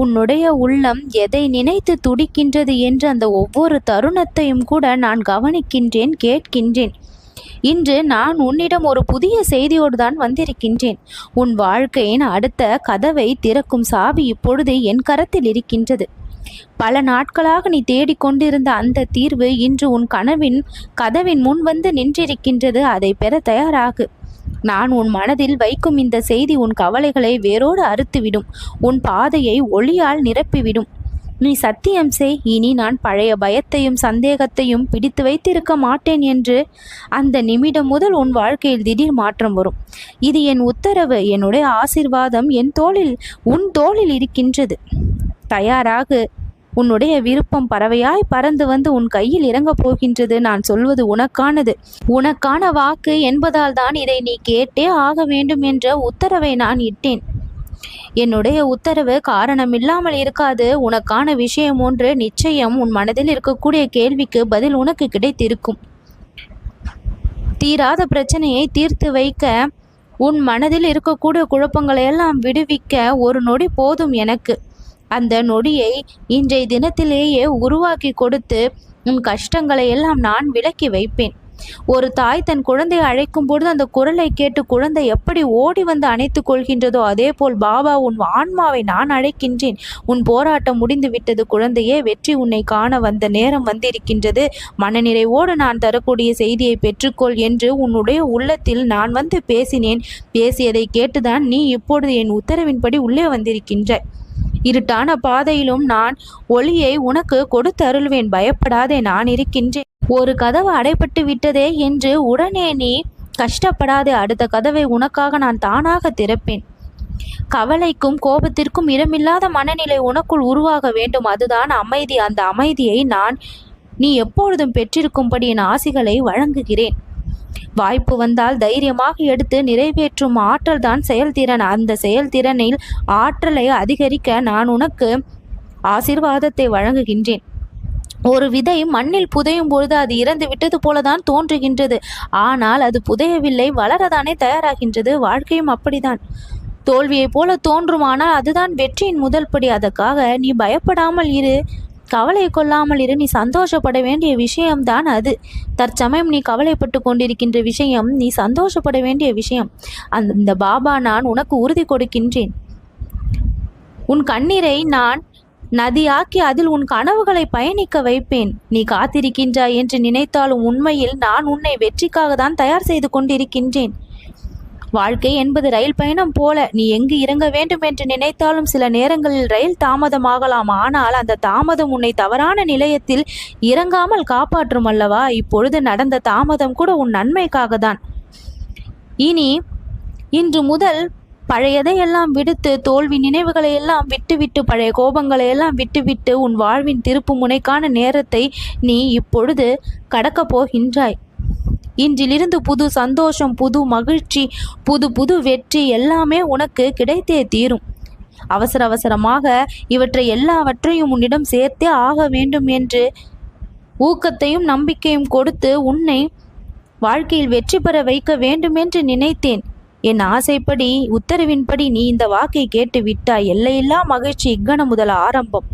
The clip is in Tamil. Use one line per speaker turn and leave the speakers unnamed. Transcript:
உன்னுடைய உள்ளம் எதை நினைத்து துடிக்கின்றது என்று அந்த ஒவ்வொரு தருணத்தையும் கூட நான் கவனிக்கின்றேன் கேட்கின்றேன். இன்று நான் உன்னிடம் ஒரு புதிய செய்தியோடு தான் வந்திருக்கின்றேன். உன் வாழ்க்கையின் அடுத்த கதவை திறக்கும் சாவி இப்பொழுது என் கரத்தில் இருக்கின்றது. பல நாட்களாக நீ தேடிக்கொண்டிருந்த அந்த தீர்வு இன்று உன் கனவின் கதவின் முன் வந்து நின்றிருக்கின்றது. அதை பெற தயாராகு. நான் உன் மனதில் வைக்கும் இந்த செய்தி உன் கவலைகளை வேரோடு அறுத்துவிடும். உன் பாதையை ஒளியால் நிரப்பிவிடும். நீ சத்தியம் செய். இனி நான் பழைய பயத்தையும் சந்தேகத்தையும் பிடித்து வைத்திருக்க மாட்டேன் என்று அந்த நிமிடம் முதல் உன் வாழ்க்கையில் திடீர் மாற்றம் வரும். இது என் உத்தரவு. என்னுடைய ஆசிர்வாதம் என் தோளில் உன் தோளில் இருக்கின்றது. தயாராகு. உன்னுடைய விருப்பம் பறவையாய் பறந்து வந்து உன் கையில் இறங்கப் போகின்றது. நான் சொல்வது உனக்கானது. உனக்கான வாக்கு என்பதால் தான் இதை நீ கேட்டே ஆக வேண்டும் என்ற உத்தரவை நான் இட்டேன். என்னுடைய உத்தரவு காரணமில்லாமல் இருக்காது. உனக்கான விஷயம் ஒன்று நிச்சயம் உன் மனதில் இருக்கக்கூடிய கேள்விக்கு பதில் உனக்கு கிடைத்திருக்கும். தீராத பிரச்சனையை தீர்த்து வைக்க உன் மனதில் இருக்கக்கூடிய குழப்பங்களை எல்லாம் விடுவிக்க ஒரு நொடி போதும் எனக்கு. அந்த நொடியை இன்றைய தினத்திலேயே உருவாக்கி கொடுத்து உன் கஷ்டங்களை எல்லாம் நான் விலக்கி வைப்பேன். ஒரு தாய் தன் குழந்தையை அழைக்கும் பொழுது அந்த குரலை கேட்டு குழந்தை எப்படி ஓடி வந்து அணைத்துக் கொள்கின்றதோ அதே போல் பாபா உன் ஆன்மாவை நான் அழைக்கின்றேன். உன் போராட்டம் முடிந்து விட்டது. குழந்தையே வெற்றி உன்னை காண வந்த நேரம் வந்திருக்கின்றது. மனநிறைவோடு நான் தரக்கூடிய செய்தியை பெற்றுக்கொள் என்று உன்னுடைய உள்ளத்தில் நான் வந்து பேசினேன். பேசியதை கேட்டுதான் நீ இப்பொழுது என் உத்தரவின்படி உள்ளே வந்திருக்கின்றாய் இருட்டான பாதையிலும் நான் ஒளியை உனக்கு கொடுத்து அருள்வேன் பயப்படாதே நான் இருக்கின்றேன். ஒரு கதவு அடைப்பட்டு விட்டதே என்று உடனே நீ கஷ்டப்படாதே. அடுத்த கதவை உனக்காக நான் தானாக திறப்பேன். கவலைக்கும் கோபத்திற்கும் இடமில்லாத மனநிலை உனக்குள் உருவாக வேண்டும். அதுதான் அமைதி. அந்த அமைதியை நான் நீ எப்பொழுதும் பெற்றிருக்கும்படி என் ஆசிகளை வழங்குகிறேன். வாய்ப்பு வந்தால் தைரியமாக எடுத்து நிறைவேற்றும் ஆற்றல் தான் செயல்திறன். அந்த செயல்திறனில் ஆற்றலை அதிகரிக்க நான் உனக்கு ஆசிர்வாதத்தை வழங்குகின்றேன். ஒரு விதை மண்ணில் புதையும் பொழுது அது இறந்து விட்டது போலதான் தோன்றுகின்றது. ஆனால் அது புதையவில்லை வளரதானே தயாராகின்றது. வாழ்க்கையும் அப்படிதான் தோல்வியைப் போல தோன்றுமானால் அதுதான் வெற்றியின் முதல் படி. அதற்காக நீ பயப்படாமல் இரு. கவலை கொள்ளாமல் இரு நீ சந்தோஷப்பட வேண்டிய விஷயம்தான் அது. தற்சமயம் நீ கவலைப்பட்டு கொண்டிருக்கின்ற விஷயம் நீ சந்தோஷப்பட வேண்டிய விஷயம். அந்த இந்த பாபா நான் உனக்கு உறுதி கொடுக்கின்றேன். உன் கண்ணீரை நான் நதியாக்கி அதில் உன் கனவுகளை பயணிக்க வைப்பேன். நீ காத்திருக்கின்றாய் என்று நினைத்தாலும் உண்மையில் நான் உன்னை வெற்றிக்காக தான் தயார் செய்து கொண்டிருக்கின்றேன். வாழ்க்கை என்பது ரயில் பயணம் போல. நீ எங்கு இறங்க வேண்டும் என்று நினைத்தாலும் சில நேரங்களில் ரயில் தாமதமாகலாம். ஆனால் அந்த தாமதம் உன்னை தவறான நிலையத்தில் இறங்காமல் காப்பாற்றும் அல்லவா? இப்பொழுது நடந்த தாமதம் கூட உன் நன்மைக்காக தான் இனி இன்று முதல் பழையதை எல்லாம் விடுத்து தோல்வி நினைவுகளை எல்லாம் விட்டுவிட்டு பழைய கோபங்களை எல்லாம் விட்டுவிட்டு உன் வாழ்வின் திருப்பு முனைக்கான நேரத்தை நீ இப்பொழுது கடக்கப் போகின்றாய். இன்றிலிருந்து புது சந்தோஷம் புது மகிழ்ச்சி புது புது வெற்றி எல்லாமே உனக்கு கிடைத்தே தீரும். அவசர அவசரமாக இவற்றை எல்லாவற்றையும் உன்னிடம் சேர்த்தே ஆக வேண்டும் என்று ஊக்கத்தையும் நம்பிக்கையும் கொடுத்து உன்னை வாழ்க்கையில் வெற்றி பெற வைக்க வேண்டுமென்று நினைத்தேன். என் ஆசைப்படி உத்தரவின்படி நீ இந்த வாக்கை கேட்டு விட்டாய் எல்லையில்லா மகிழ்ச்சி இக்கணம் முதல் ஆரம்பம்.